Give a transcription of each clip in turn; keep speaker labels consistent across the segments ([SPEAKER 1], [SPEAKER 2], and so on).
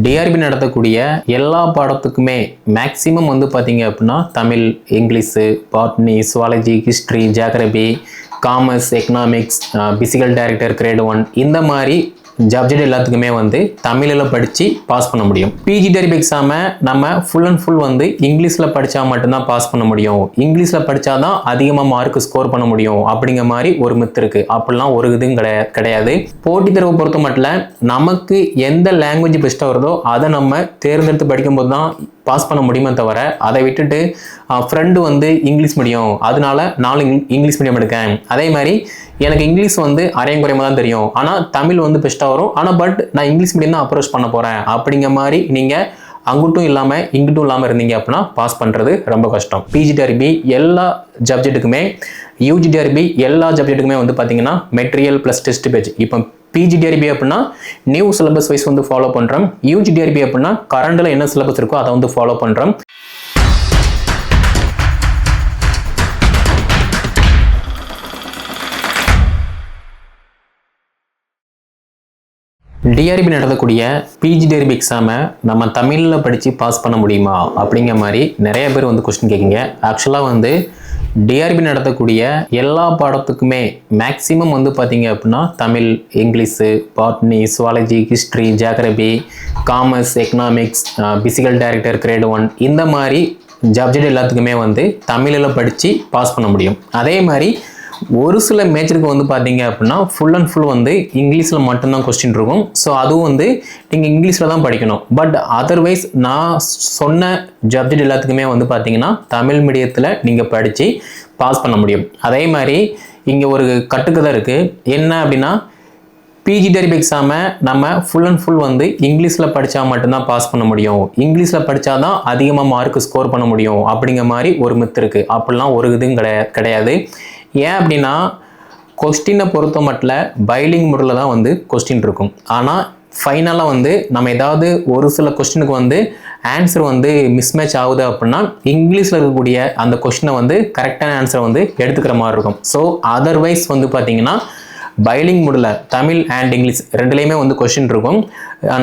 [SPEAKER 1] TRP நடத்தக்கூடிய எல்லா பாடத்துக்குமே maximum வந்து பார்த்தீங்க அப்படின்னா Tamil English botany zoology history geography commerce economics physical director grade one இந்த மாதிரி சப்ஜெக்ட் எல்லாத்துக்குமே வந்து தமிழில் படித்து பாஸ் பண்ண முடியும். பிஜி டெரிப் எக்ஸாமை நம்ம ஃபுல் அண்ட் ஃபுல் வந்து இங்கிலீஷில் படித்தா மட்டும்தான் பாஸ் பண்ண முடியும். இங்கிலீஷில் படித்தா தான் அதிகமாக மார்க் ஸ்கோர் பண்ண முடியும். அப்படிங்கிற மாதிரி ஒரு மித்து இருக்குது அப்படிலாம் ஒரு இதுவும் கிடையாது கிடையாது. போட்டித் தேர்வை பொறுத்த மட்டும் நமக்கு எந்த லாங்குவேஜ் பெஸ்ட்டாக வருதோ அதை நம்ம தேர்ந்தெடுத்து படிக்கும்போது தான் பாஸ் பண்ண முடியுமே தவிர அதை விட்டுட்டு ஃப்ரெண்டு வந்து இங்கிலீஷ் மீடியம் அதனால நானும் இங்கிலீஷ் மீடியம் எடுக்கேன் அதே மாதிரி எனக்கு இங்கிலீஷ் வந்து அரையும் குறையமாக தான் தெரியும். ஆனால் தமிழ் வந்து பெஸ்ட்டாக வரும். ஆனால் பட் நான் இங்கிலீஷ் மீடியம் தான் அப்ரோச் பண்ண போகிறேன் அப்படிங்கிற மாதிரி நீங்கள் அங்கிட்டும் இல்லாமல் இங்கிட்டும் இல்லாமல் இருந்தீங்க அப்படின்னா பாஸ் பண்ணுறது ரொம்ப கஷ்டம். பிஜிடிஆர்பி எல்லா சப்ஜெக்ட்டுக்குமே யூஜிடிஆர்பி எல்லா சப்ஜெக்ட்டுக்குமே வந்து பார்த்தீங்கன்னா மெட்டீரியல் ப்ளஸ் டெஸ்ட் பேஜ் இப்போ பிஜிடிஆர்பி அப்படின்னா நியூ சிலபஸ் வைஸ் வந்து ஃபாலோ பண்ணுறோம் யூஜிடிஆர்பி அப்படின்னா கரண்டில் என்ன சிலபஸ் இருக்கோ அதை வந்து ஃபாலோ பண்ணுறோம் டிஆர்பி நடத்தக்கூடிய பிஜி டிஆர்பி எக்ஸாமை நம்ம தமிழில் படித்து பாஸ் பண்ண முடியுமா? அப்படிங்கிற மாதிரி நிறைய பேர் வந்து கொஸ்டின் கேட்குங்க ஆக்சுவலாக வந்து டிஆர்பி நடத்தக்கூடிய எல்லா பாடத்துக்குமே மேக்ஸிமம் வந்து பார்த்தீங்க அப்படின்னா Tamil English botany zoology history geography commerce economics physical director grade one இந்த மாதிரி சப்ஜெக்ட் எல்லாத்துக்குமே வந்து தமிழில் படித்து பாஸ் பண்ண முடியும். அதே மாதிரி ஒரு சில மேஜருக்கு வந்து பார்த்தீங்க அப்படின்னா ஃபுல் அண்ட் ஃபுல் வந்து இங்கிலீஷில் மட்டும்தான் கொஸ்டின் இருக்கும். ஸோ அதுவும் வந்து நீங்கள் இங்கிலீஷில் தான் படிக்கணும். பட் அதர்வைஸ் நான் சொன்ன சப்ஜெக்ட் எல்லாத்துக்குமே வந்து பார்த்தீங்கன்னா தமிழ் மீடியத்தில் நீங்கள் படித்து பாஸ் பண்ண முடியும். அதே மாதிரி இங்கே ஒரு கட்டுக்கதை இருக்குது என்ன அப்படின்னா பிஜி டெரிப் எக்ஸாமை நம்ம ஃபுல் அண்ட் ஃபுல் வந்து இங்கிலீஷில் படித்தா மட்டும்தான் பாஸ் பண்ண முடியும். இங்கிலீஷில் படித்தா தான் அதிகமாக மார்க் ஸ்கோர் பண்ண முடியும். அப்படிங்கிற மாதிரி ஒரு மித்து இருக்குது அப்படிலாம் ஒரு இதுவும் கிடையாது கிடையாது. ஏன் அப்படின்னா கொஸ்டினை பொறுத்த மட்டும் பைலிங் முறையில் தான் வந்து கொஸ்டின் இருக்கும். ஆனால் ஃபைனலாக வந்து நம்ம ஏதாவது ஒரு சில கொஸ்டினுக்கு வந்து ஆன்சர் வந்து மிஸ்மேட்ச் ஆகுது அப்படின்னா இங்கிலீஷில் இருக்கக்கூடிய அந்த கொஸ்டினை வந்து கரெக்டான ஆன்சரை வந்து எடுத்துக்கிற மாதிரி இருக்கும். ஸோ அதர்வைஸ் வந்து பார்த்தீங்கன்னா பைலிங் முடியல தமிழ் அண்ட் இங்கிலீஷ் ரெண்டுலேயுமே வந்து கொஷின் இருக்கும்.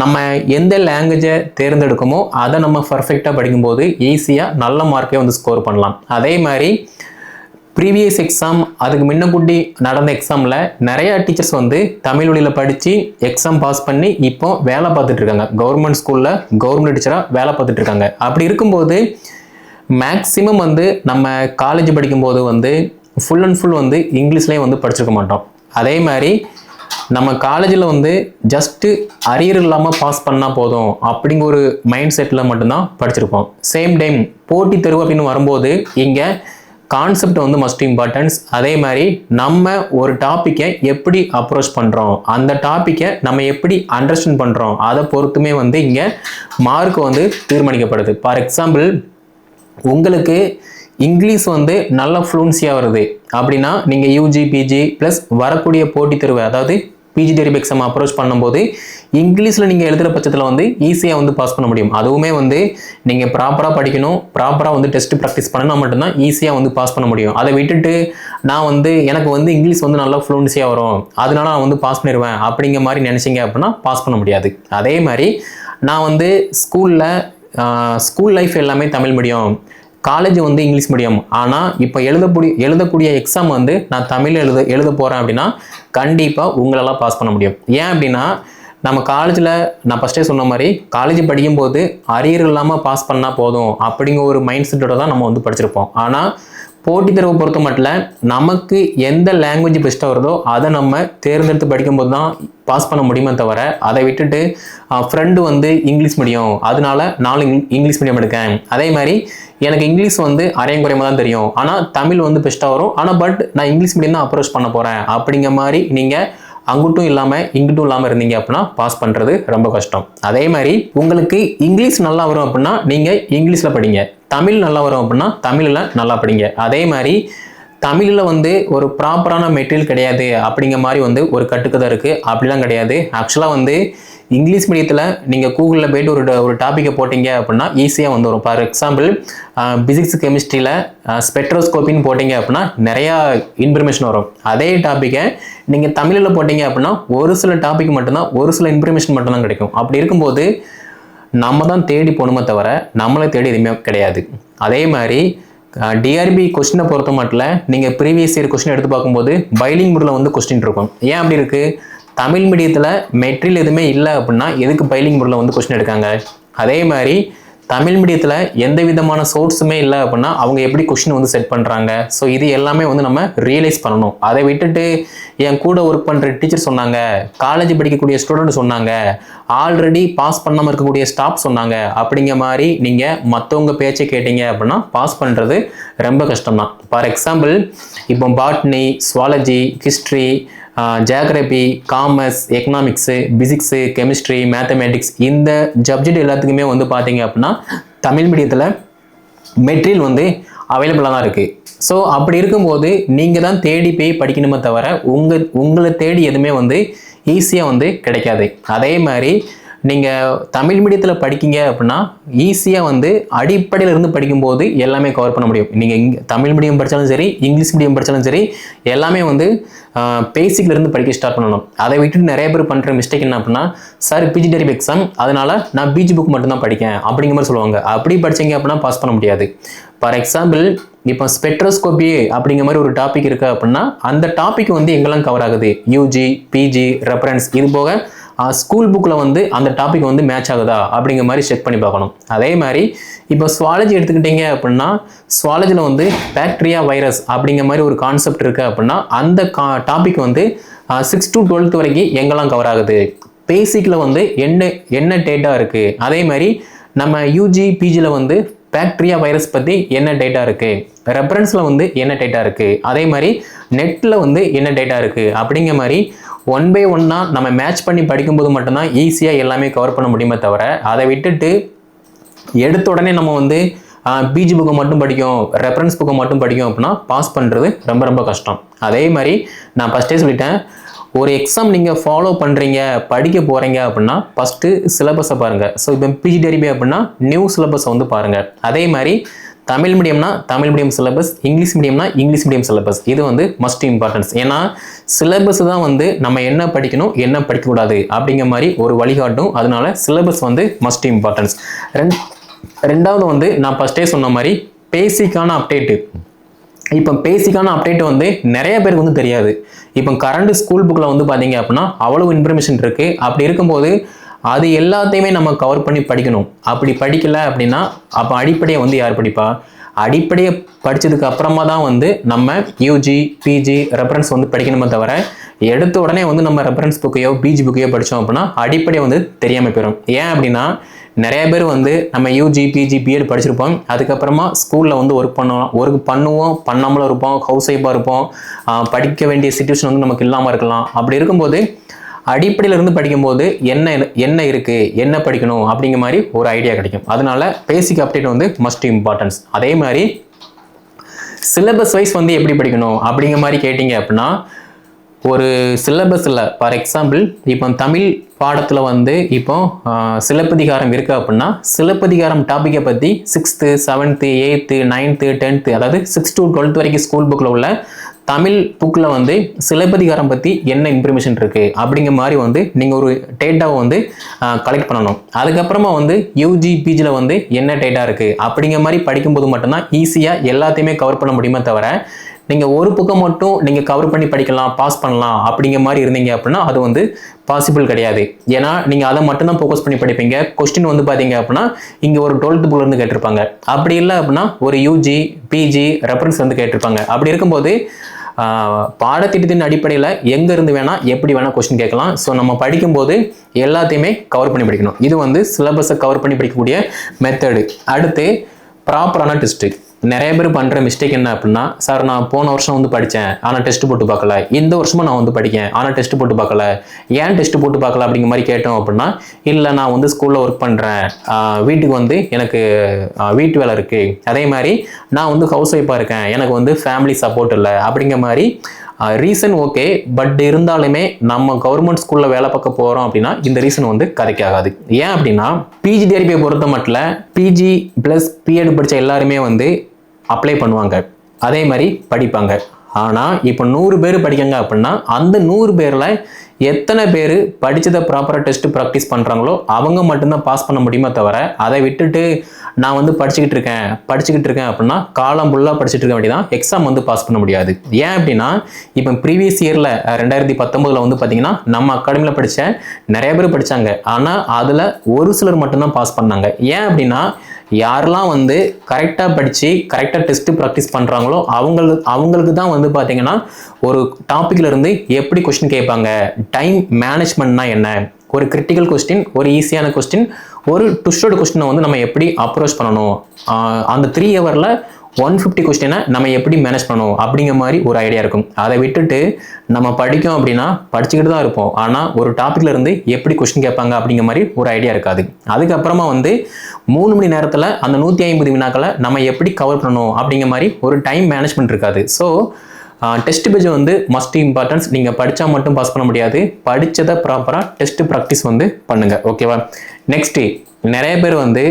[SPEAKER 1] நம்ம எந்த லாங்குவேஜை தேர்ந்தெடுக்கமோ அதை நம்ம பர்ஃபெக்டாக படிக்கும்போது ஈஸியாக நல்ல மார்க்கே வந்து ஸ்கோர் பண்ணலாம். அதே மாதிரி ப்ரீவியஸ் எக்ஸாம் அதுக்கு முன்னக்குட்டி நடந்த எக்ஸாமில் நிறையா டீச்சர்ஸ் வந்து தமிழ் வழியில் படித்து எக்ஸாம் பாஸ் பண்ணி இப்போ வேலை பார்த்துட்டு இருக்காங்க. கவர்மெண்ட் ஸ்கூலில் கவர்மெண்ட் டீச்சராக வேலை பார்த்துட்டு இருக்காங்க. அப்படி இருக்கும்போது மேக்ஸிமம் வந்து நம்ம காலேஜ் படிக்கும்போது வந்து ஃபுல் அண்ட் ஃபுல் வந்து இங்கிலீஷ்லேயே வந்து படிச்சிருக்க மாட்டோம். அதே மாதிரி நம்ம காலேஜில் வந்து ஜஸ்ட்டு அரியர் இல்லாமல் பாஸ் பண்ணால் போதும் அப்படிங்கிற ஒரு மைண்ட் செட்டில் மட்டும்தான் படிச்சிருப்போம். சேம் டைம் போட்டி தேர்வு அப்படின்னு வரும்போது இங்கே கான்செப்ட் வந்து மஸ்ட் இம்பார்ட்டன்ஸ் அதே மாதிரி நம்ம ஒரு டாப்பிக்கை எப்படி அப்ரோச் பண்ணுறோம் அந்த டாப்பிக்கை நம்ம எப்படி அண்டர்ஸ்டாண்ட் பண்ணுறோம் அதை பொறுத்துமே வந்து இங்கே மார்க் வந்து தீர்மானிக்கப்படுது. ஃபார் எக்ஸாம்பிள் உங்களுக்கு இங்கிலீஷ் வந்து நல்ல ஃப்ளூன்சியாக வருது. அப்படின்னா நீங்கள் யூஜி பிஜி ப்ளஸ் வரக்கூடிய போட்டித் தேர்வு அதாவது பிஜி டெரிப் எக்ஸாம் அப்ரோச் பண்ணும்போது இங்கிலீஷில் நீங்கள் எழுதுகிற பட்சத்தில் வந்து ஈஸியாக வந்து பாஸ் பண்ண முடியும். அதுவுமே வந்து நீங்கள் ப்ராப்பராக படிக்கணும் ப்ராப்பராக வந்து டெஸ்ட் ப்ராக்டிஸ் பண்ணினா மட்டும்தான் ஈஸியாக வந்து பாஸ் பண்ண முடியும். அதை விட்டுட்டு நான் வந்து எனக்கு வந்து இங்கிலீஷ் வந்து நல்லா ஃப்ளூன்சியாக வரும். அதனால நான் வந்து பாஸ் பண்ணிடுவேன் அப்படிங்கிற மாதிரி நினச்சிங்க அப்படின்னா பாஸ் பண்ண முடியாது. அதே மாதிரி நான் வந்து ஸ்கூலில் ஸ்கூல் லைஃப் எல்லாமே தமிழ் மீடியம் காலேஜ் வந்து இங்கிலீஷ் மீடியம் ஆனால் இப்போ எழுதக்கூடிய எழுதக்கூடிய எக்ஸாம் வந்து நான் தமிழ் எழுத எழுத போகிறேன் அப்படின்னா கண்டிப்பாக உங்களெல்லாம் பாஸ் பண்ண முடியும். ஏன் அப்படின்னா நம்ம காலேஜில் நான் ஃபஸ்ட்டே சொன்ன மாதிரி காலேஜ் படிக்கும்போது அரியர் இல்லாமல் பாஸ் பண்ணால் போதும் அப்படிங்கிற ஒரு மைண்ட் செட்டோட தான் நம்ம வந்து படிச்சிருப்போம். ஆனால் போட்டித் தேர்வை பொறுத்த மட்டும் நமக்கு எந்த லாங்குவேஜ் பெஸ்ட்டாக வருதோ அதை நம்ம தேர்ந்தெடுத்து படிக்கும்போது தான் பாஸ் பண்ண முடியுமே தவிர அதை விட்டுட்டு ஃப்ரெண்டு வந்து இங்கிலீஷ் மீடியம் அதனால நாலு இங்கிலீஷ் மீடியம் எடுக்கேன். அதே மாதிரி எனக்கு இங்கிலீஷ் வந்து அரையும் குறையமாக தான் தெரியும். ஆனால் தமிழ் வந்து பெஸ்ட்டாக வரும். ஆனால் பட் நான் இங்கிலீஷ் மீடியம் தான் அப்ரோச் பண்ண போகிறேன் அப்படிங்கிற மாதிரி நீங்கள் அங்கிட்டும் இல்லாமல் இங்கிட்டும் இல்லாமல் இருந்தீங்க அப்படின்னா பாஸ் பண்ணுறது ரொம்ப கஷ்டம். அதே மாதிரி உங்களுக்கு இங்கிலீஷ் நல்லா வரும் அப்படின்னா நீங்கள் இங்கிலீஷில் படிங்க. தமிழ் நல்லா வரும் அப்படின்னா தமிழில் நல்லா படிங்க. அதே மாதிரி தமிழில் வந்து ஒரு ப்ராப்பரான மெட்டீரியல் கிடையாது அப்படிங்கிற மாதிரி வந்து ஒரு கட்டுக்கதை இருக்குது அப்படிலாம் கிடையாது. ஆக்சுவலாக வந்து இங்கிலீஷ் மீடியத்தில் நீங்கள் கூகுளில் போயிட்டு ஒரு ஒரு டாப்பிக்கை போட்டிங்க அப்படின்னா ஈஸியாக வந்து வரும். ஃபார் எக்ஸாம்பிள் பிசிக்ஸ் கெமிஸ்ட்ரியில் ஸ்பெட்ரோஸ்கோப்பின்னு போட்டிங்க அப்படின்னா நிறையா இன்ஃபர்மேஷன் வரும். அதே டாப்பிக்கை நீங்கள் தமிழில் போட்டிங்க அப்படின்னா ஒரு சில டாபிக் மட்டும்தான் ஒரு சில இன்ஃபர்மேஷன் மட்டும்தான் கிடைக்கும். அப்படி இருக்கும்போது நம்ம தான் தேடி போகணுமே தவிர நம்மளை தேடி எதுவுமே கிடையாது. அதே மாதிரி டிஆர்பி கொஸ்டினை பொறுத்த மட்டும் நீங்கள் ப்ரீவியஸ் இயர் கொஸ்டின் எடுத்து பார்க்கும்போது பைலிங் முறையில் வந்து கொஸ்டின் இருக்கும். ஏன் அப்படி இருக்குது தமிழ் மீடியத்தில் மெட்ரியல் எதுவுமே இல்லை அப்படின்னா எதுக்கு பைலிங் முறையில் வந்து கொஸ்டின் எடுக்காங்க? அதே மாதிரி தமிழ் மீடியத்தில் எந்த விதமான சோர்ஸுமே இல்லை அப்படின்னா அவங்க எப்படி கொஷின் வந்து செட் பண்ணுறாங்க ஸோ இது எல்லாமே வந்து நம்ம ரியலைஸ் பண்ணணும். அதை விட்டுட்டு என் கூட ஒர்க் பண்ணுற டீச்சர் சொன்னாங்க காலேஜ் படிக்கக்கூடிய ஸ்டூடெண்ட் சொன்னாங்க ஆல்ரெடி பாஸ் பண்ணாமல் இருக்கக்கூடிய ஸ்டாஃப் சொன்னாங்க அப்படிங்கிற மாதிரி நீங்கள் மற்றவங்க பேச்சை கேட்டீங்க அப்படின்னா பாஸ் பண்ணுறது ரொம்ப கஷ்டம் தான் ஃபார் எக்ஸாம்பிள் இப்போ botany zoology history geography commerce economics physics chemistry mathematics இந்த சப்ஜெக்ட் எல்லாத்துக்குமே வந்து பார்த்தீங்க அப்படின்னா தமிழ் மீடியத்தில் மெட்டீரியல் வந்து அவைலபிளாக தான் இருக்குது ஸோ அப்படி இருக்கும்போது நீங்கள் தான் தேடி போய் படிக்கணுமே தவிர உங்கள் உங்களை தேடி எதுவுமே வந்து ஈஸியாக வந்து கிடைக்காது. அதே மாதிரி நீங்கள் தமிழ் மீடியத்தில் படிக்கீங்க அப்படின்னா ஈஸியாக வந்து அடிப்படையிலிருந்து படிக்கும்போது எல்லாமே கவர் பண்ண முடியும். நீங்கள் இங்கே தமிழ் மீடியம் படித்தாலும் சரி இங்கிலீஷ் மீடியம் படித்தாலும் சரி எல்லாமே வந்து பேசிக்லேருந்து படிக்க ஸ்டார்ட் பண்ணணும். அதை விட்டுட்டு நிறைய பேர் பண்ணுற மிஸ்டேக் என்ன அப்படின்னா சார் பிஜி டெரிப் எக்ஸாம் அதனால் நான் பிஜி புக் மட்டும்தான் படிக்கேன். அப்படிங்கிற மாதிரி சொல்லுவாங்க. அப்படி படிச்சீங்க அப்படின்னா பாஸ் பண்ண முடியாது. ஃபார் எக்ஸாம்பிள் இப்போ ஸ்பெட்ரோஸ்கோபி அப்படிங்கிற மாதிரி ஒரு டாபிக் இருக்குது அப்படின்னா அந்த டாபிக் வந்து எங்கெல்லாம் கவர் ஆகுது? யூஜி பிஜி ரெஃபரன்ஸ் இது போக ஸ்கூல் புக்கில் வந்து அந்த டாபிக் வந்து மேட்ச் ஆகுதா அப்படிங்கிற மாதிரி செக் பண்ணி பார்க்கணும். அதே மாதிரி இப்போ ஸ்வாலஜி எடுத்துக்கிட்டீங்க அப்படின்னா ஸ்வாலஜியில் வந்து பேக்டீரியா வைரஸ் அப்படிங்கிற மாதிரி ஒரு கான்செப்ட் இருக்குது அப்படின்னா அந்த கா டாபிக் வந்து சிக்ஸ் டு டுவெல்த் வரைக்கும் எங்கெல்லாம் கவர் ஆகுது? பேசிக்கில் வந்து என்ன என்ன டேட்டா இருக்குது அதே மாதிரி நம்ம யூஜி பிஜியில் வந்து பேக்டீரியா வைரஸ் பற்றி என்ன டேட்டா இருக்குது ரெஃபரன்ஸில் வந்து என்ன டேட்டா இருக்குது அதே மாதிரி நெட்டில் வந்து என்ன டேட்டா இருக்குது அப்படிங்கிற மாதிரி ஒன் பை ஒன்னாக நம்ம மேட்ச் பண்ணி படிக்கும்போது மட்டும்தான் ஈஸியாக எல்லாமே கவர் பண்ண முடியுமே தவிர அதை விட்டுட்டு எடுத்த உடனே நம்ம வந்து பிஜி புக்கை மட்டும் படிக்கும் ரெஃபரன்ஸ் புக்கை மட்டும் படிக்கும் அப்படின்னா பாஸ் பண்ணுறது ரொம்ப ரொம்ப கஷ்டம். அதே மாதிரி நான் ஃபஸ்ட்டே சொல்லிட்டேன் ஒரு எக்ஸாம் நீங்கள் ஃபாலோ பண்ணுறீங்க படிக்க போகிறீங்க அப்படின்னா ஃபஸ்ட்டு சிலபஸை பாருங்கள் ஸோ இப்போ பிஜி டெரிபி அப்படின்னா நியூ சிலபஸை வந்து பாருங்கள் அதே மாதிரி தமிழ் மீடியம்னா தமிழ் மீடியம் சிலபஸ் இங்கிலீஷ் மீடியம்னா இங்கிலீஷ் மீடியம் சிலபஸ் இது வந்து மஸ்ட் இம்பார்ட்டன்ஸ் ஏன்னா சிலபஸ் தான் வந்து நம்ம என்ன படிக்கணும் என்ன படிக்கக்கூடாது அப்படிங்கிற மாதிரி ஒரு வழிகாட்டும். அதனால சிலபஸ் வந்து மஸ்ட் இம்பார்ட்டன்ஸ் ரெண்டு ரெண்டாவது வந்து நான் ஃபஸ்ட்டே சொன்ன மாதிரி பேசிக்கான அப்டேட்டு இப்போ பேசிக்கான அப்டேட் வந்து நிறைய பேருக்கு வந்து தெரியாது. இப்போ கரண்ட் ஸ்கூல் புக்கில் வந்து பார்த்தீங்க அப்படின்னா அவ்வளவு இன்ஃபர்மேஷன் இருக்குது அப்படி இருக்கும்போது அது எல்லாத்தையுமே நம்ம கவர் பண்ணி படிக்கணும். அப்படி படிக்கலை அப்படின்னா அப்போ அடிப்படையை வந்து யார் படிப்பா? அடிப்படையை படித்ததுக்கு அப்புறமா தான் வந்து நம்ம யூஜி பிஜி ரெஃபரன்ஸ் வந்து படிக்கணுமே தவிர எடுத்த உடனே வந்து நம்ம ரெஃபரன்ஸ் புக்கையோ பிஜி புக்கையோ படித்தோம் அப்படின்னா அடிப்படை வந்து தெரியாமல் போயிடும் ஏன் அப்படின்னா நிறைய பேர் வந்து நம்ம யூஜி பிஜி பிஎட் படிச்சிருப்போம். அதுக்கப்புறமா ஸ்கூலில் வந்து ஒர்க் பண்ணோம். ஒர்க் பண்ணுவோம் பண்ணாமலும் இருப்போம் ஹவுஸ் ஒய்ஃபாக இருப்போம். படிக்க வேண்டிய சுச்சுவேஷன் வந்து நமக்கு இல்லாமல் இருக்கலாம். அப்படி இருக்கும்போது அடிப்படையிலிருந்து படிக்கும்போது என்ன என்ன இருக்குது என்ன படிக்கணும் அப்படிங்கிற மாதிரி ஒரு ஐடியா கிடைக்கும். அதனால பேசிக் அப்டேட் வந்து மஸ்ட் இம்பார்ட்டன்ஸ் அதே மாதிரி சிலபஸ் வைஸ் வந்து எப்படி படிக்கணும் அப்படிங்கிற மாதிரி கேட்டிங்க அப்படின்னா ஒரு சிலபஸ் இல்லை ஃபார் எக்ஸாம்பிள் இப்போ தமிழ் பாடத்தில் வந்து இப்போ சிலப்பதிகாரம் இருக்கு அப்படின்னா சிலப்பதிகாரம் டாப்பிக்கை பற்றி sixth seventh eighth ninth tenth அதாவது சிக்ஸ் டு டுவெல்த் வரைக்கும் ஸ்கூல் புக்கில் உள்ள தமிழ் புக்கில் வந்து சிலப்பதிகாரம் பற்றி என்ன இன்ஃபர்மேஷன் இருக்குது அப்படிங்கிற மாதிரி வந்து நீங்கள் ஒரு டேட்டாவை வந்து கலெக்ட் பண்ணணும். அதுக்கப்புறமா வந்து யூஜி பிஜியில் வந்து என்ன டேட்டா இருக்குது அப்படிங்கிற மாதிரி படிக்கும்போது மட்டும்தான் ஈஸியாக எல்லாத்தையுமே கவர் பண்ண முடியுமே தவிர நீங்கள் ஒரு புக்கம் மட்டும் நீங்கள் கவர் பண்ணி படிக்கலாம் பாஸ் பண்ணலாம் அப்படிங்கிற மாதிரி இருந்தீங்க அப்படின்னா அது வந்து பாசிபிள் கிடையாது. ஏன்னா நீங்கள் அதை மட்டும்தான் ஃபோக்கஸ் பண்ணி படிப்பீங்க. கொஸ்டின் வந்து பார்த்தீங்க அப்படின்னா இங்கே ஒரு டுவெல்த் புக்லேருந்து கேட்டிருப்பாங்க. அப்படி இல்லை அப்படின்னா ஒரு யூஜி பிஜி ரெஃபரன்ஸ் வந்து கேட்டிருப்பாங்க. அப்படி இருக்கும்போது பாடத்திட்டத்தின் அடிப்படையில் எங்கேருந்து வேணால் எப்படி வேணால் கொஸ்டின் கேட்கலாம். ஸோ நம்ம படிக்கும்போது எல்லாத்தையுமே கவர் பண்ணி படிக்கணும். இது வந்து சிலபஸை கவர் பண்ணி படிக்கக்கூடிய மெத்தடு அடுத்து ப்ராப்பரான டெஸ்ட்டு நிறைய பேர் பண்ணுற மிஸ்டேக் என்ன அப்படின்னா சார் நான் போன வருஷம் வந்து படித்தேன் ஆனால் டெஸ்ட் போட்டு பார்க்கல. இந்த வருஷமும் நான் வந்து படிக்கேன். ஆனால் டெஸ்ட் போட்டு பார்க்கல. ஏன் டெஸ்ட் போட்டு பார்க்கல? அப்படிங்கிற மாதிரி கேட்டோம் அப்படின்னா இல்லை நான் வந்து ஸ்கூலில் ஒர்க் பண்ணுறேன் வீட்டுக்கு வந்து எனக்கு வீட்டு வேலை இருக்குது அதே மாதிரி நான் வந்து ஹவுஸ் ஒய்ஃபாக இருக்கேன். எனக்கு வந்து ஃபேமிலி சப்போர்ட் இல்லை. அப்படிங்கிற மாதிரி ரீசன் ஓகே பட் இருந்தாலுமே நம்ம கவர்மெண்ட் ஸ்கூலில் வேலை பார்க்க போகிறோம் அப்படின்னா இந்த ரீசன் வந்து கதைக்காகாது. ஏன் அப்படின்னா பிஜி தேர்ப்பியை பொறுத்த மட்டும் பிஜி ப்ளஸ் பிஎட் படித்த எல்லாருமே வந்து அப்ளை பண்ணுவாங்க. அதே மாதிரி படிப்பாங்க. ஆனால் இப்போ நூறு பேர் படிக்காங்க அப்படின்னா அந்த நூறு பேரில் எத்தனை பேர் படித்ததை ப்ராப்பராக டெஸ்ட்டு ப்ராக்டிஸ் பண்ணுறாங்களோ அவங்க மட்டும்தான் பாஸ் பண்ண முடியுமே தவிர அதை விட்டுட்டு நான் வந்து படிச்சுக்கிட்டு இருக்கேன் படிச்சுக்கிட்டு இருக்கேன் அப்படின்னா காலம் ஃபுல்லாக படிச்சுட்டு இருக்க வேண்டியதான் எக்ஸாம் வந்து பாஸ் பண்ண முடியாது. ஏன் அப்படின்னா இப்போ ப்ரீவியஸ் இயரில் ரெண்டாயிரத்தி பத்தொம்போதில் வந்து பார்த்தீங்கன்னா நம்ம அகாடமியில் படித்த நிறைய பேர் படித்தாங்க ஆனால் அதில் ஒரு சிலர் மட்டும்தான் பாஸ் பண்ணாங்க. ஏன் அப்படின்னா யாரெல்லாம் வந்து கரெக்டாக படித்து கரெக்டாக டெஸ்ட்டு ப்ராக்டிஸ் பண்ணுறாங்களோ அவங்களுக்கு அவங்களுக்கு தான் வந்து பார்த்தீங்கன்னா ஒரு டாப்பிக்ல இருந்து எப்படி கொஸ்டின் கேட்பாங்க? டைம் மேனேஜ்மெண்ட்னா என்ன? ஒரு கிரிட்டிக்கல் கொஸ்டின் ஒரு ஈஸியான கொஸ்டின் ஒரு டுஸ்டோட கொஸ்டினை வந்து நம்ம எப்படி அப்ரோச் பண்ணணும்? அந்த த்ரீ ஹவரில் ஒன் ஃபிஃப்டி கொஸ்டினை நம்ம எப்படி மேனேஜ் பண்ணணும் அப்படிங்கிற மாதிரி ஒரு ஐடியா இருக்கும். அதை விட்டுட்டு நம்ம படிக்கும் அப்படின்னா படிச்சுக்கிட்டு தான் இருப்போம். ஆனால் ஒரு டாப்பிக்ல இருந்து எப்படி கொஸ்டின் கேட்பாங்க அப்படிங்கிற மாதிரி ஒரு ஐடியா இருக்காது. அதுக்கப்புறமா வந்து மூணு மணி நேரத்தில் அந்த நூற்றி ஐம்பது வினாக்களை நம்ம எப்படி கவர் பண்ணணும் அப்படிங்கிற மாதிரி ஒரு டைம் மேனேஜ்மெண்ட் இருக்காது. ஸோ டெஸ்ட் பேஜ் வந்து மஸ்ட் இம்பார்ட்டன்ஸ் நீங்கள் படித்தா மட்டும் பாஸ் பண்ண முடியாது. படித்ததை ப்ராப்பராக டெஸ்ட் ப்ராக்டிஸ் வந்து பண்ணுங்கள் ஓகேவா நெக்ஸ்ட்டு நிறைய பேர் வந்து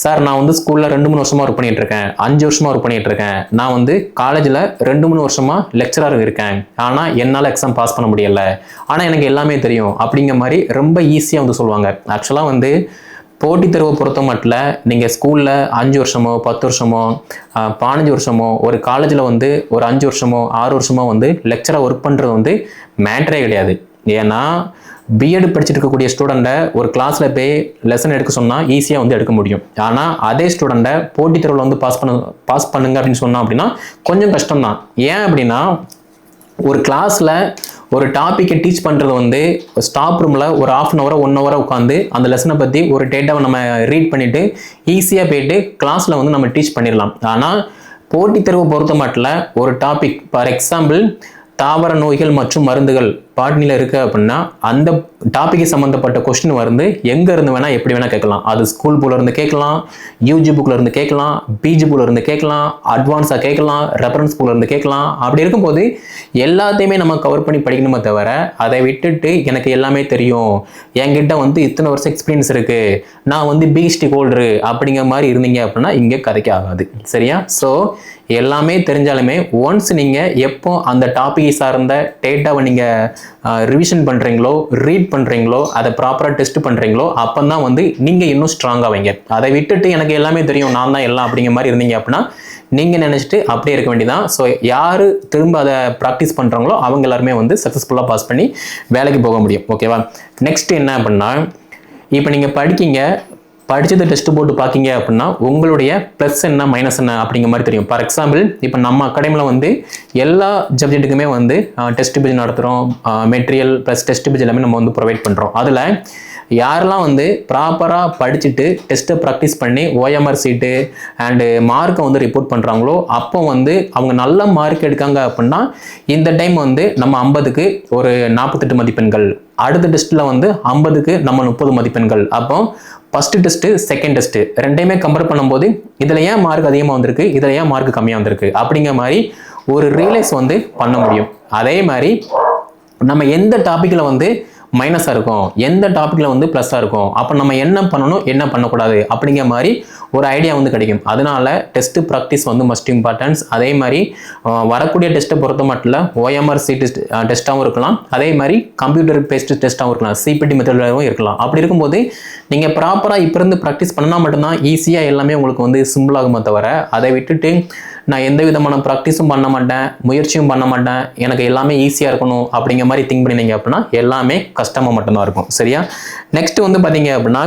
[SPEAKER 1] சார் நான் வந்து ஸ்கூலில் ரெண்டு மூணு வருஷமாக ஒர்க் பண்ணிகிட்ருக்கேன் இருக்கேன். அஞ்சு வருஷமாக ஒர்க் பண்ணிகிட்ருக்கேன் நான் வந்து காலேஜில் ரெண்டு மூணு வருஷமாக லெக்சராக இருக்கேன். ஆனால் என்னால் எக்ஸாம் பாஸ் பண்ண முடியல. ஆனால் எனக்கு எல்லாமே தெரியும். அப்படிங்கிற மாதிரி ரொம்ப ஈஸியாக வந்து சொல்லுவாங்க. ஆக்சுவலாக வந்து போட்டித் தேர்வை பொறுத்த மட்டும் நீங்கள் ஸ்கூலில் அஞ்சு வருஷமோ பத்து வருஷமோ பதினஞ்சு வருஷமோ ஒரு காலேஜில் வந்து ஒரு அஞ்சு வருஷமோ ஆறு வருஷமோ வந்து லெக்சராக ஒர்க் பண்ணுறது வந்து மேட்டரே கிடையாது. ஏன்னா பிஎட் படிச்சுட்டு இருக்கக்கூடிய ஸ்டூடெண்ட்டை ஒரு கிளாஸில் போய் லெசன் எடுக்க சொன்னால் ஈஸியாக வந்து எடுக்க முடியும். ஆனால் அதே ஸ்டூடெண்ட்டை போட்டித் தேர்வில் வந்து பாஸ் பண்ண பாஸ் பண்ணுங்க அப்படின்னு சொன்னோம் அப்படின்னா கொஞ்சம் கஷ்டம் தான் ஏன் அப்படின்னா ஒரு கிளாஸில் ஒரு டாப்பிக்கை டீச் பண்ணுறது வந்து ஸ்டாப் ரூமில் ஒரு ஆஃப் அன் ஹவரோ ஒன் ஹவரோ உட்காந்து அந்த லெசனை பற்றி ஒரு டேட்டாவை நம்ம ரீட் பண்ணிவிட்டு ஈஸியாக போயிட்டு கிளாஸில் வந்து நம்ம டீச் பண்ணிடலாம் ஆனால் போட்டித் தேர்வை பொறுத்த மட்டும் ஒரு டாபிக் ஃபார் எக்ஸாம்பிள் தாவர நோய்கள் மற்றும் மருந்துகள் பாட்னியில் இருக்கு அப்படின்னா அந்த டாபிக் சம்மந்தப்பட்ட கொஸ்டின் வந்து எங்கேருந்து இருந்து எப்படி வேணால் கேட்கலாம். அது ஸ்கூல் புக்கில் இருந்து கேட்கலாம் யூஜி புக்கில் இருந்து கேட்கலாம் பிஜி புக்கில் இருந்து கேட்கலாம் அட்வான்ஸாக கேட்கலாம் ரெஃபரன்ஸ் புக்கில் இருந்து கேட்கலாம். அப்படி இருக்கும்போது எல்லாத்தையுமே நம்ம கவர் பண்ணி படிக்கணுமே தவிர அதை விட்டுட்டு எனக்கு எல்லாமே தெரியும். என்கிட்ட வந்து இத்தனை வருஷம் எக்ஸ்பீரியன்ஸ் இருக்குது நான் வந்து பிஹெச்டி ஹோல்டரு அப்படிங்கிற மாதிரி இருந்தீங்க அப்படின்னா இங்கே கதைக்கு ஆகாது. சரியா? ஸோ எல்லாமே தெரிஞ்சாலுமே ஒன்ஸ் நீங்கள் எப்போ அந்த டாபிக் சார்ந்த டேட்டாவை நீங்கள் ரிவிஷன் பண்ணுறீங்களோ ரீட் பண்ணுறீங்களோ அதை ப்ராப்பராக டெஸ்ட் பண்ணுறீங்களோ அப்போ தான் வந்து நீங்கள் இன்னும் ஸ்ட்ராங்காக வைங்க. அதை விட்டுட்டு எனக்கு எல்லாமே தெரியும் நான் தான் எல்லாம் அப்படிங்கிற மாதிரி இருந்தீங்க அப்படின்னா நீங்கள் நினச்சிட்டு அப்படியே இருக்க வேண்டியதான் ஸோ யார் திரும்ப அதை ப்ராக்டிஸ் பண்ணுறாங்களோ அவங்க எல்லாருமே வந்து சக்ஸஸ்ஃபுல்லாக பாஸ் பண்ணி வேலைக்கு போக முடியும். ஓகேவா நெக்ஸ்ட் என்ன அப்படின்னா இப்போ நீங்கள் படிக்கீங்க படித்தது டெஸ்ட் போட்டு பார்க்கிங்க அப்படின்னா உங்களுடைய ப்ளஸ் என்ன மைனஸ் என்ன அப்படிங்கிற மாதிரி தெரியும். ஃபார் எக்ஸாம்பிள் இப்போ நம்ம அகாடமியில் வந்து எல்லா சப்ஜெக்ட்டுக்குமே வந்து டெஸ்ட் பேஜ் நடத்துகிறோம் மெட்டீரியல் ப்ளஸ் டெஸ்ட் பேஜ் எல்லாமே நம்ம வந்து ப்ரொவைட் பண்ணுறோம் அதில் யாரெல்லாம் வந்து ப்ராப்பராக படிச்சுட்டு டெஸ்ட்டை ப்ராக்டிஸ் பண்ணி ஓஎம்ஆர் சீட்டு அண்டு மார்க்கை வந்து ரிப்போர்ட் பண்ணுறாங்களோ அப்போ வந்து அவங்க நல்ல மார்க் எடுக்காங்க அப்படின்னா இந்த டைம் வந்து நம்ம ஐம்பதுக்கு ஒரு நாற்பத்தெட்டு மதிப்பெண்கள். அடுத்த டெஸ்ட்டில் வந்து ஐம்பதுக்கு நம்ம முப்பது மதிப்பெண்கள். அப்போ ஃபஸ்ட்டு டெஸ்ட்டு செகண்ட் டெஸ்ட்டு ரெண்டையுமே கம்பேர் பண்ணும்போது இதில் ஏன் மார்க் அதிகமாக வந்திருக்கு? இதில் ஏன் மார்க் கம்மியாக வந்திருக்கு? அப்படிங்கிற மாதிரி ஒரு ரியலைஸ் வந்து பண்ண முடியும். அதே மாதிரி நம்ம எந்த டாப்பிக்கில் வந்து மைனஸாக இருக்கும். எந்த டாப்பிக்கில் வந்து ப்ளஸ்ஸாக இருக்கும்? அப்போ நம்ம என்ன பண்ணணும்? என்ன பண்ணக்கூடாது? அப்படிங்கிற மாதிரி ஒரு ஐடியா வந்து கிடைக்கும். அதனால டெஸ்ட் ப்ராக்டிஸ் வந்து மஸ்ட் இம்பார்ட்டன்ஸ் அதே மாதிரி வரக்கூடிய டெஸ்ட்டை பொறுத்த மட்டும் ஓஎம்ஆர் சி டெஸ்ட் டெஸ்ட்டாகவும் இருக்கலாம். அதே மாதிரி கம்ப்யூட்டர் பேஸ்ட் டெஸ்ட்டாகவும் இருக்கலாம். சிபிடி மெத்தடாகவும் இருக்கலாம். அப்படி இருக்கும்போது நீங்கள் ப்ராப்பராக இப்போ இருந்து ப்ராக்டிஸ் பண்ணால் மட்டும்தான் ஈஸியாக எல்லாமே உங்களுக்கு வந்து சிம்பிளாகுமே தவிர அதை விட்டுட்டு நான் எந்த விதமான ப்ராக்டிஸும் பண்ண மாட்டேன் முயற்சியும் பண்ண மாட்டேன். எனக்கு எல்லாமே ஈஸியாக இருக்கணும் அப்படிங்கிற மாதிரி திங்க் பண்ணினீங்க அப்படின்னா எல்லாமே கஷ்டமாக மட்டும்தான் இருக்கும். சரியா? நெக்ஸ்ட் வந்து பார்த்தீங்க அப்படின்னா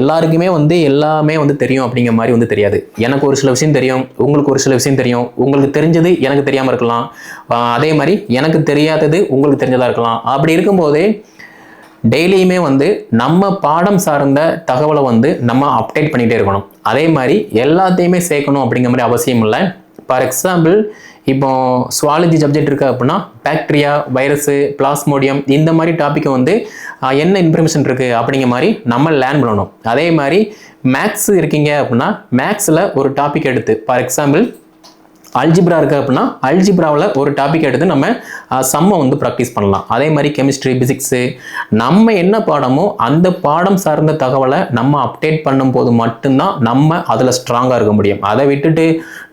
[SPEAKER 1] எல்லாருக்குமே வந்து எல்லாமே வந்து தெரியும் அப்படிங்கிற மாதிரி வந்து தெரியாது. எனக்கு ஒரு சில விஷயம் தெரியும் உங்களுக்கு ஒரு சில விஷயம் தெரியும். உங்களுக்கு தெரிஞ்சது எனக்கு தெரியாமல் இருக்கலாம். அதே மாதிரி எனக்கு தெரியாதது உங்களுக்கு தெரிஞ்சதாக இருக்கலாம். அப்படி இருக்கும்போதே டெய்லியுமே வந்து நம்ம பாடம் சார்ந்த தகவலை வந்து நம்ம அப்டேட் பண்ணிகிட்டே இருக்கணும். அதே மாதிரி எல்லாத்தையுமே சேர்க்கணும் அப்படிங்கிற மாதிரி அவசியம் இல்லை. ஃபார் எக்ஸாம்பிள் இப்போ சுவாலஜி சப்ஜெக்ட் இருக்குது அப்படின்னா பாக்டீரியா வைரஸு பிளாஸ்மோடியம் இந்த மாதிரி டாப்பிக்கை வந்து என்ன இன்ஃபர்மேஷன் இருக்குது அப்படிங்கிற மாதிரி நம்ம லேர்ன் பண்ணணும். அதே மாதிரி மேக்ஸ் இருக்கீங்க அப்படின்னா மேக்ஸில் ஒரு டாபிக் எடுத்து ஃபார் எக்ஸாம்பிள் அல்ஜிப்ரா இருக்குது அப்படின்னா அல்ஜிப்ராவில் ஒரு டாபிக் எடுத்து நம்ம சம்மை வந்து ப்ராக்டிஸ் பண்ணலாம். அதே மாதிரி கெமிஸ்ட்ரி பிசிக்ஸு நம்ம என்ன பாடமோ அந்த பாடம் சார்ந்த தகவலை நம்ம அப்டேட் பண்ணும்போது மட்டும்தான் நம்ம அதில் ஸ்ட்ராங்காக இருக்க முடியும். அதை விட்டுட்டு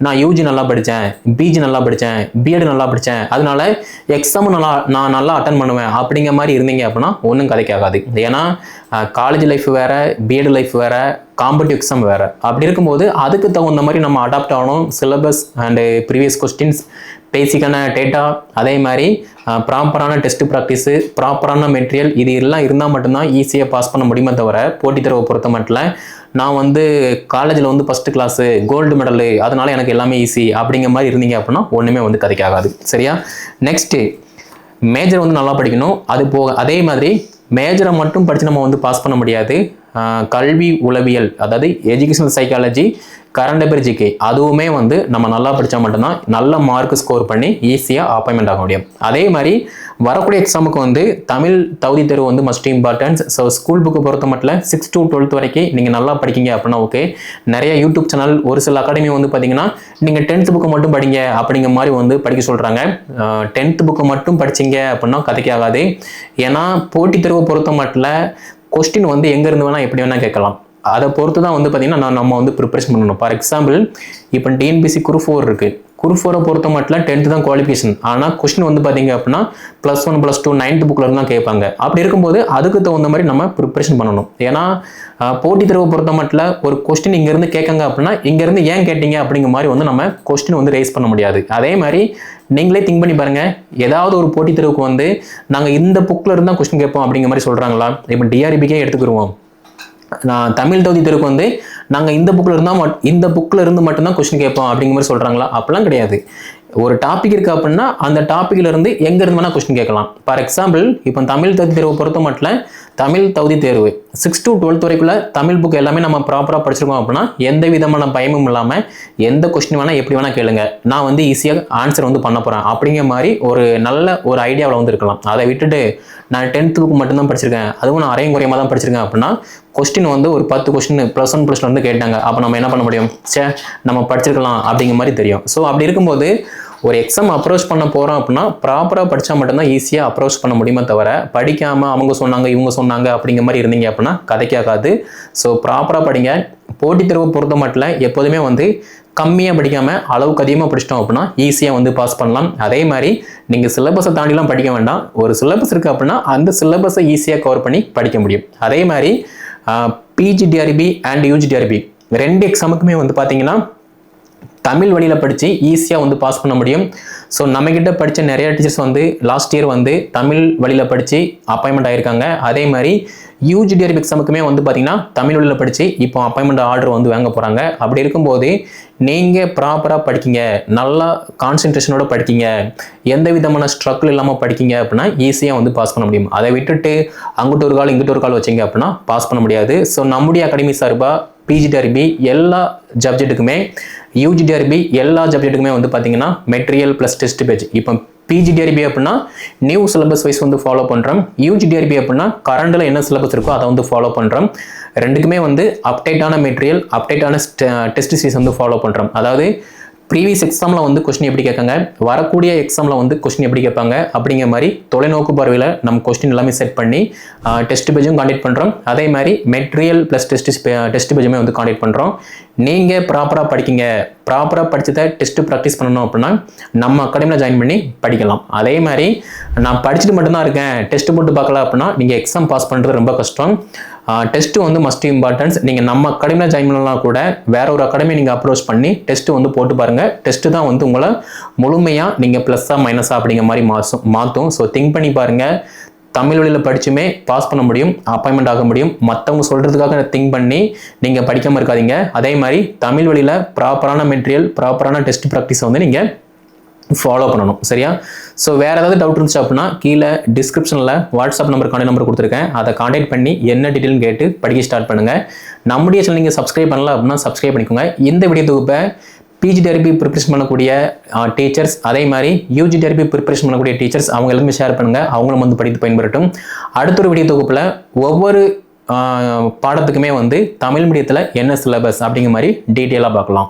[SPEAKER 1] நான் யூஜி நல்லா படித்தேன் பிஜி நல்லா படித்தேன் பிஎட் நல்லா படித்தேன் அதனால எக்ஸாமும் நல்லா நான் நல்லா அட்டன் பண்ணுவேன் அப்படிங்கிற மாதிரி இருந்தீங்க அப்படின்னா ஒன்றும் கதைக்காகாது. ஏன்னா காலேஜ் லைஃப் வேறு பிஎட் லைஃப் வேறு காம்படிவ் எக்ஸாம் வேறு. அப்படி இருக்கும்போது அதுக்கு தகுந்த மாதிரி நம்ம அடாப்ட் ஆகணும். சிலபஸ் அண்டு ப்ரீவியஸ் கொஸ்டின்ஸ் பேசிக்கான டேட்டா அதே மாதிரி ப்ராப்பரான டெஸ்ட் ப்ராக்டிஸு ப்ராப்பரான மெட்டீரியல் இது எல்லாம் இருந்தால் மட்டும்தான் ஈஸியாக பாஸ் பண்ண முடியுமே தவிர போட்டித் தேர்வை பொறுத்த மட்டும் நான் வந்து காலேஜில் வந்து ஃபஸ்ட்டு கிளாஸு கோல்டு மெடலு அதனால் எனக்கு எல்லாமே ஈஸி அப்படிங்கிற மாதிரி இருந்தீங்க அப்படின்னா ஒன்றுமே வந்து கதைக்காகாது. சரியா? நெக்ஸ்ட்டு மேஜர் வந்து நல்லா படிக்கணும். அது போக அதே மாதிரி மேஜரை மட்டும் படித்து நம்ம வந்து பாஸ் பண்ண முடியாது. கல்வி உளவியல் அதாவது educational psychology current affair GK அதுவுமே வந்து நம்ம நல்லா படித்தா மட்டும்தான் நல்ல மார்க் ஸ்கோர் பண்ணி ஈஸியாக அப்பாயின்மெண்ட் ஆக முடியும். அதே மாதிரி வரக்கூடிய எக்ஸாமுக்கு வந்து தமிழ் தகுதி தேர்வு வந்து must importance so school book பொறுத்த மட்டும் சிக்ஸ் டு டுவெல்த் வரைக்கும் நீங்கள் நல்லா படிக்கீங்க அப்படின்னா ஓகே நிறைய யூடியூப் சேனல் ஒரு சில அகாடமி வந்து பார்த்தீங்கன்னா நீங்கள் டென்த் புக்கு மட்டும் படிங்க அப்படிங்கிற மாதிரி வந்து படிக்க சொல்கிறாங்க டென்த் புக்கு மட்டும் படிச்சீங்க அப்படின்னா கதைக்கு ஆகாது ஏன்னா போட்டித் தேர்வை பொறுத்த மட்டும் கொஸ்டின் வந்து எங்கேருந்து வேணால் எப்படி வேணால் கேட்கலாம். அதை பொறுத்து தான் வந்து பார்த்தீங்கன்னா நான் நம்ம வந்து ப்ரிப்பரேஷன் பண்ணணும். ஃபார் எக்ஸாம்பிள் இப்போ டிஎன்பிசி குரூப் ஃபோர் இருக்குது குரூப் ஃபோரை பொறுத்த மட்டும் டென்த்து தான் குவாலிஃபிகேஷன் ஆனால் கொஸ்டின் வந்து பார்த்தீங்க அப்படின்னா plus one plus two ninth புக்கில் இருந்து தான் கேட்பாங்க. அப்படி இருக்கும்போது அதுக்கு தகுந்த மாதிரி நம்ம ப்ரிப்பரேஷன் பண்ணணும். ஏன்னா போட்டித் தேர்வை பொறுத்த மட்டும் ஒரு கொஸ்டின் இங்கேருந்து கேட்காங்க அப்படின்னா இங்கேருந்து ஏன் கேட்டீங்க அப்படிங்கிற மாதிரி வந்து நம்ம கொஸ்டின் வந்து ரைஸ் பண்ண முடியாது. அதே மாதிரி நீங்களே திங்க் பண்ணி பாருங்கள் ஏதாவது ஒரு போட்டித் தேர்வுக்கு வந்து நாங்கள் இந்த புக்கில் இருந்தால் கொஸ்டின் கேட்போம் அப்படிங்கிற மாதிரி சொல்கிறாங்களா இப்போ டிஆர்பிக்கே எடுத்துக்கிருவோம். நான் தமிழ் தகுதி தெருக்கு வந்து நாங்கள் இந்த புக்கில் இருந்தால் மட் இந்த புக்கில் இருந்து மட்டும்தான் கொஸ்டின் கேட்போம் அப்படிங்கிற மாதிரி சொல்கிறாங்களா அப்படிலாம் கிடையாது. ஒரு டாபிக் இருக்கு அப்படின்னா அந்த டாப்பிக்ல இருந்து எங்க இருந்து வேணா கொஸ்டின் கேட்கலாம். ஃபார் எக்ஸாம்பிள் இப்போ தமிழ் தகுதி தேர்வை பொறுத்த மட்டும் தமிழ் தகுதி தேர்வு. சிக்ஸ் டு டுவெல்த் வரைக்குள்ள தமிழ் புக் எல்லாமே நம்ம ப்ராப்பராக படிச்சிருக்கோம் அப்படின்னா எந்த விதமான பயமும் இல்லாமல் எந்த கொஸ்டின் வேணால் எப்படி வேணால் கேளுங்க. நான் வந்து ஈஸியாக ஆன்சர் வந்து பண்ண போகிறேன் அப்படிங்கிற மாதிரி ஒரு நல்ல ஒரு ஐடியாவில் வந்து இருக்கலாம். அதை விட்டுட்டு நான் டென்த் புக் மட்டும்தான் படிச்சிருக்கேன். அதுவும் நான் அரையும் குறையமாக தான் படிச்சிருக்கேன் அப்படின்னா கொஸ்டின் வந்து ஒரு பத்து கொஸ்டின் ப்ளஸ் ஒன் ப்ளஸ் வந்து கேட்டாங்க. அப்போ நம்ம என்ன பண்ண முடியும்? சே நம்ம படிச்சிருக்கலாம் அப்படிங்கிற மாதிரி தெரியும். ஸோ அப்படி இருக்கும்போது ஒரு எக்ஸாம் அப்ரோச் பண்ண போகிறோம் அப்படின்னா ப்ராப்பராக படித்தா மட்டும்தான் ஈஸியாக அப்ரோச் பண்ண முடியுமே தவிர படிக்காமல் அவங்க சொன்னாங்க இவங்க சொன்னாங்க அப்படிங்கிற மாதிரி இருந்தீங்க அப்படின்னா கதைக்காகாது. ஸோ ப்ராப்பராக படிங்க. போட்டித் தேர்வு பொறுத்த மட்டும் எப்போதுமே வந்து கம்மியாக படிக்காமல் அளவுக்கு அதிகமாக படிச்சிட்டோம் அப்படின்னா ஈஸியாக வந்து பாஸ் பண்ணலாம். அதே மாதிரி நீங்கள் சிலபஸை தாண்டிலாம் படிக்க வேண்டாம். ஒரு சிலபஸ் இருக்குது அப்படின்னா அந்த சிலபஸை ஈஸியாக கவர் பண்ணி படிக்க முடியும். அதே மாதிரி பிஜிடிஆர்பி அண்ட் யூஜிடிஆர்பி ரெண்டு எக்ஸாமுக்குமே வந்து பார்த்தீங்கன்னா தமிழ் வழியில் படித்து ஈஸியாக வந்து பாஸ் பண்ண முடியும். ஸோ நம்மக்கிட்ட படித்த நிறைய டீச்சர்ஸ் வந்து லாஸ்ட் இயர் வந்து தமிழ் வழியில் படித்து அப்பாயின்மெண்ட் ஆகியிருக்காங்க அதே மாதிரி யூஜிடிஆர்பி எக்ஸாமுக்குமே வந்து பார்த்தீங்கன்னா தமிழ் வழியில் படித்து இப்போ அப்பாயின்மெண்ட் ஆர்டர் வந்து வாங்க போகிறாங்க அப்படி இருக்கும்போது நீங்கள் ப்ராப்பராக படிக்கிங்க. நல்லா கான்சென்ட்ரேஷனோட படிக்கீங்க. எந்த விதமான ஸ்ட்ரகிள் இல்லாமல் படிக்கீங்க அப்படின்னா ஈஸியாக வந்து பாஸ் பண்ண முடியும். அதை விட்டுட்டு அங்கிட்ட ஒரு கால் இங்கிட்ட ஒரு கால் வச்சீங்க அப்படின்னா பாஸ் பண்ண முடியாது. ஸோ நம்முடைய அகாடமி சார்பாக பிஜிடிஆர்பி எல்லா சப்ஜெக்ட்டுக்குமே யூஜிடிஆர்பி எல்லா சப்ஜெக்ட்டுக்குமே வந்து பார்த்தீங்கன்னா மெட்டீரியல் ப்ளஸ் டெஸ்ட் பேஜ் இப்போ பிஜிடிஆர்பி அப்படின்னா நியூ சிலபஸ் வைஸ் வந்து ஃபாலோ பண்ணுறோம் யூஜிடிஆர்பி அப்படின்னா கரண்டில் என்ன சிலபஸ் இருக்கோ அதை வந்து ஃபாலோ பண்ணுறோம் ரெண்டுக்குமே வந்து அப்டேட்டான மெட்டீரியல் அப்டேட்டான டெஸ்ட் சீஸ் வந்து ஃபாலோ பண்ணுறோம் அதாவது ப்ரீவியஸ் எக்ஸாமில் வந்து கொஸ்டின் எப்படி கேட்காங்க வரக்கூடிய எக்ஸாமில் வந்து கொஸ்டின் எப்படி கேட்பாங்க? அப்படிங்கிற மாதிரி தொலைநோக்கு பார்வையில் நம்ம கொஸ்டின் எல்லாமே செட் பண்ணி டெஸ்ட் பேஜும் காண்டக்ட் பண்ணுறோம் அதே மாதிரி மெட்டீரியல் ப்ளஸ் டெஸ்ட் டெஸ்ட் பேஜுமே வந்து காண்டக்ட் பண்ணுறோம் நீங்கள் ப்ராப்பராக படிக்கீங்க. ப்ராப்பராக படித்ததை டெஸ்ட்டு ப்ராக்டிஸ் பண்ணணும் அப்படின்னா நம்ம அகாடமியில் ஜாயின் பண்ணி படிக்கலாம். அதே மாதிரி நான் படிச்சுட்டு மட்டும்தான் இருக்கேன். டெஸ்ட் போட்டு பார்க்கல அப்படின்னா நீங்கள் எக்ஸாம் பாஸ் பண்ணுறது ரொம்ப கஷ்டம். டெஸ்ட்டு வந்து மஸ்ட் இம்பார்ட்டன்ஸ் நீங்கள் நம்ம அகாடமியில் ஜாயின் பண்ணலாம் கூட வேற ஒரு அகாடமி நீங்கள் அப்ரோச் பண்ணி டெஸ்ட்டு வந்து போட்டு பாருங்கள் டெஸ்ட்டு தான் வந்து உங்களை முழுமையாக நீங்கள் ப்ளஸ்ஸாக மைனஸாக அப்படிங்கிற மாதிரி மாசும் மாற்றும் ஸோ திங்க் பண்ணி பாருங்கள் தமிழ் வழியில் படிச்சுமே பாஸ் பண்ண முடியும் அப்பாயின்மெண்ட் ஆக முடியும். மற்றவங்க சொல்கிறதுக்காக திங்க் பண்ணி நீங்கள் படிக்காமல் இருக்காதீங்க. அதே மாதிரி தமிழ் வழியில் ப்ராப்பரான மெட்டீரியல் ப்ராப்பரான டெஸ்ட் ப்ராக்டிஸை வந்து நீங்கள் ஃபாலோ பண்ணணும் சரியா? ஸோ வேறு ஏதாவது டவுட் இருந்துச்சு அப்படின்னா கீழே டிஸ்கிரிப்ஷனில் வாட்ஸ்அப் நம்பர் கான்டாக்ட் நம்பர் கொடுத்துருக்கேன். அதை காண்டாக்ட் பண்ணி என்ன டீட்டெயில்னு கேட்டு படிக்க ஸ்டார்ட் பண்ணுங்கள் நம்முடைய சேனல் நீங்கள் சப்ஸ்கிரைப் பண்ணல அப்படின்னா சப்ஸ்கிரைப் பண்ணிக்கோங்க. இந்த வீடியோ தொகுப்பை பிஜி டெரபி ப்ரிப்ரேஷன் பண்ணக்கூடிய டீச்சர்ஸ் அதே மாதிரி யூஜி டெரபி ப்ரிப்ரேஷன் பண்ணக்கூடிய டீச்சர்ஸ் அவங்க எல்லாமே ஷேர் பண்ணுங்கள் அவங்களும் வந்து படித்து பயன்பெறட்டும். அடுத்த ஒரு வீடியோ தொகுப்பில் ஒவ்வொரு பாடத்துக்குமே வந்து தமிழ் மீடியத்தில் என்ன சிலபஸ் அப்படிங்கிற மாதிரி டீட்டெயிலாக பார்க்கலாம்.